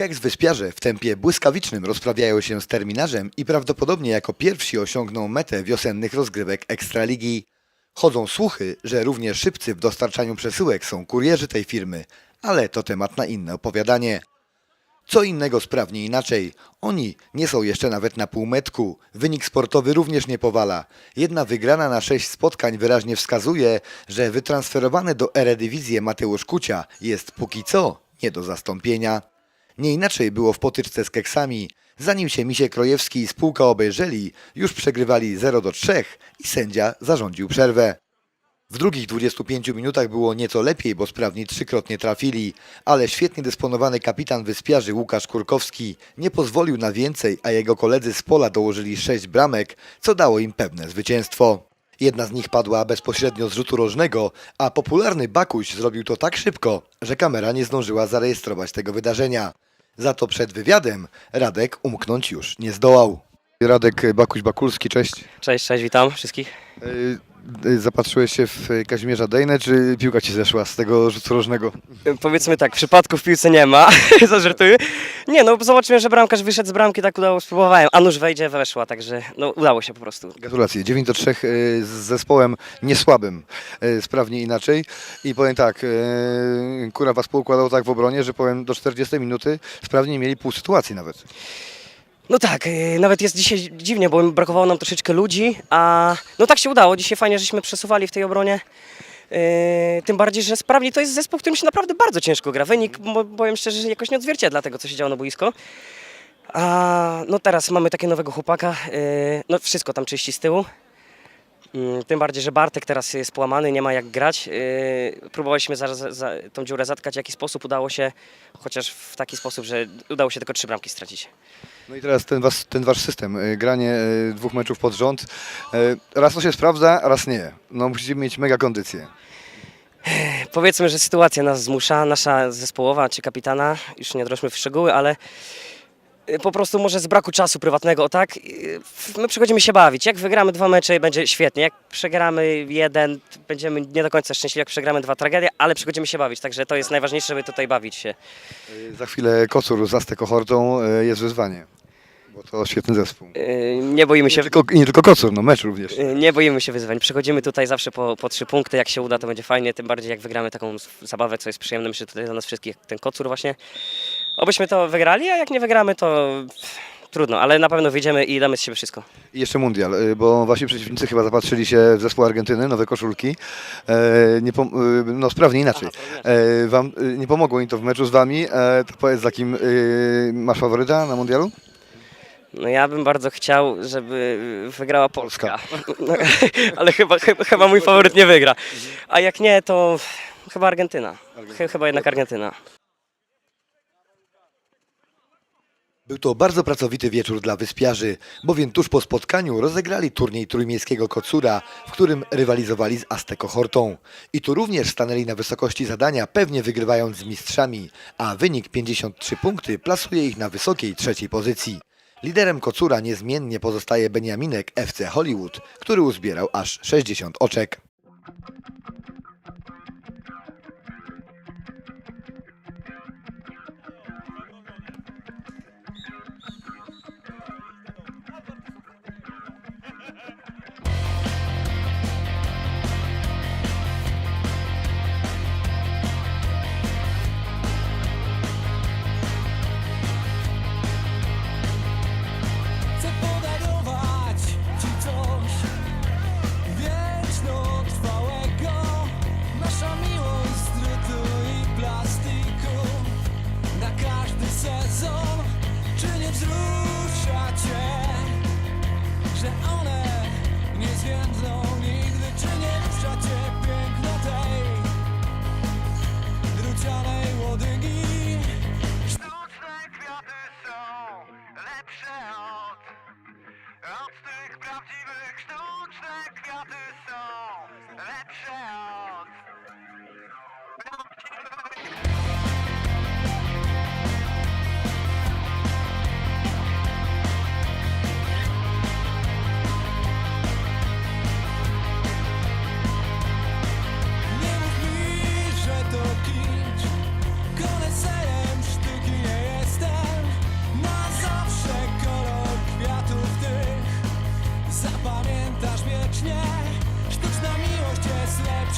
Keks Wyspiarze w tempie błyskawicznym rozprawiają się z terminarzem i prawdopodobnie jako pierwsi osiągną metę wiosennych rozgrywek Ekstraligi. Chodzą słuchy, że również szybcy w dostarczaniu przesyłek są kurierzy tej firmy, ale to temat na inne opowiadanie. Co innego sprawnie inaczej. Oni nie są jeszcze nawet na półmetku. Wynik sportowy również nie powala. Jedna wygrana na sześć spotkań wyraźnie wskazuje, że wytransferowany do Eredivisie Mateusz Kucia jest póki co nie do zastąpienia. Nie inaczej było w potyczce z Keksami. Zanim się Misie Krojewski i spółka obejrzeli, już przegrywali 0 do 3 i sędzia zarządził przerwę. W drugich 25 minutach było nieco lepiej, bo sprawni trzykrotnie trafili, ale świetnie dysponowany kapitan wyspiarzy Łukasz Kurkowski nie pozwolił na więcej, a jego koledzy z pola dołożyli 6 bramek, co dało im pewne zwycięstwo. Jedna z nich padła bezpośrednio z rzutu rożnego, a popularny Bakuś zrobił to tak szybko, że kamera nie zdążyła zarejestrować tego wydarzenia. Za to przed wywiadem Radek umknąć już nie zdołał. Radek Bakuś-Bakulski, cześć. Cześć, cześć, witam wszystkich. Y, Zapatrzyłeś się w Kazimierza Dejnę, czy piłka ci zeszła z tego rzutu rożnego? Y, Powiedzmy tak, przypadków w piłce nie ma, zażartuję. Nie no, zobaczyłem, że bramkarz wyszedł z bramki, tak udało, spróbowałem, a nóż wejdzie, weszła, także no udało się po prostu. Gratulacje. 9 do 3 z zespołem niesłabym, y, sprawnie inaczej. I powiem tak, y, Kura was poukładał tak w obronie, że powiem do 40 minuty sprawnie mieli pół sytuacji nawet. No tak, y, nawet jest dzisiaj dziwnie, bo brakowało nam troszeczkę ludzi, a no tak się udało, dzisiaj fajnie, żeśmy przesuwali w tej obronie. Yy, tym bardziej, że sprawnie to jest zespół, w którym się naprawdę bardzo ciężko gra. Wynik, powiem szczerze, jakoś nie odzwierciedla tego, co się działo na boisko. A no teraz mamy takiego nowego chłopaka, yy, no wszystko tam czyści z tyłu. Mm, Tym bardziej, że Bartek teraz jest połamany, nie ma jak grać. Yy, Próbowaliśmy za, za, tą dziurę zatkać w jakiś sposób, udało się, chociaż w taki sposób, że udało się tylko trzy bramki stracić. No i teraz ten, was, ten wasz system, y, granie y, dwóch meczów pod rząd, y, raz to się sprawdza, raz nie. No musicie mieć mega kondycję. Powiedzmy, że sytuacja nas zmusza, nasza zespołowa czy kapitana, już nie drożmy w szczegóły, ale y, po prostu może z braku czasu prywatnego, tak, y, my przychodzimy się bawić. Jak wygramy dwa mecze, będzie świetnie. Jak przegramy jeden, będziemy nie do końca szczęśliwi. Jak przegramy dwa, tragedia, ale przychodzimy się bawić. Także to jest najważniejsze, żeby tutaj bawić się. Y, Za chwilę Kocur z Aztek kohortą y, jest wyzwanie, bo to świetny zespół. Y, Nie boimy się. Nie tylko, nie tylko Kocur, no mecz również. Y, Nie boimy się wyzwań. Przychodzimy tutaj zawsze po, po trzy punkty. Jak się uda, to będzie fajnie. Tym bardziej jak wygramy taką zabawę, co jest przyjemne. Myślę tutaj dla nas wszystkich, ten kocur właśnie. Obyśmy to wygrali, a jak nie wygramy, to pff, trudno, ale na pewno wyjdziemy i damy z siebie wszystko. I jeszcze mundial, y, bo wasi przeciwnicy chyba zapatrzyli się w zespół Argentyny, nowe koszulki. E, nie pom- y, no sprawnie inaczej. E, wam y, nie pomogło im to w meczu z wami. E, to powiedz, z jakim y, masz faworyta na mundialu? No ja bym bardzo chciał, żeby wygrała Polska. No, ale chyba, chyba, chyba mój faworyt nie wygra. A jak nie, to chyba Argentyna. Chy- Chyba jednak Argentyna. Był to bardzo pracowity wieczór dla wyspiarzy, bowiem tuż po spotkaniu rozegrali turniej trójmiejskiego kocura, w którym rywalizowali z Azteko Hortą. I tu również stanęli na wysokości zadania, pewnie wygrywając z mistrzami, a wynik 53 punkty plasuje ich na wysokiej trzeciej pozycji. Liderem kocura niezmiennie pozostaje Beniaminek FC Hollywood, który uzbierał aż 60 oczek.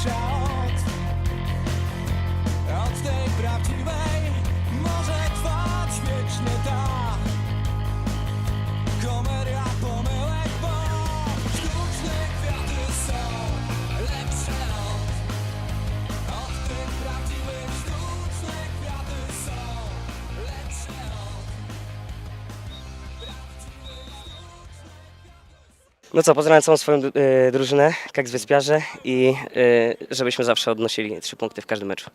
shout. No co, pozdrawiam całą swoją e, drużynę, jak z Wyspiarze i e, żebyśmy zawsze odnosili trzy punkty w każdym meczu.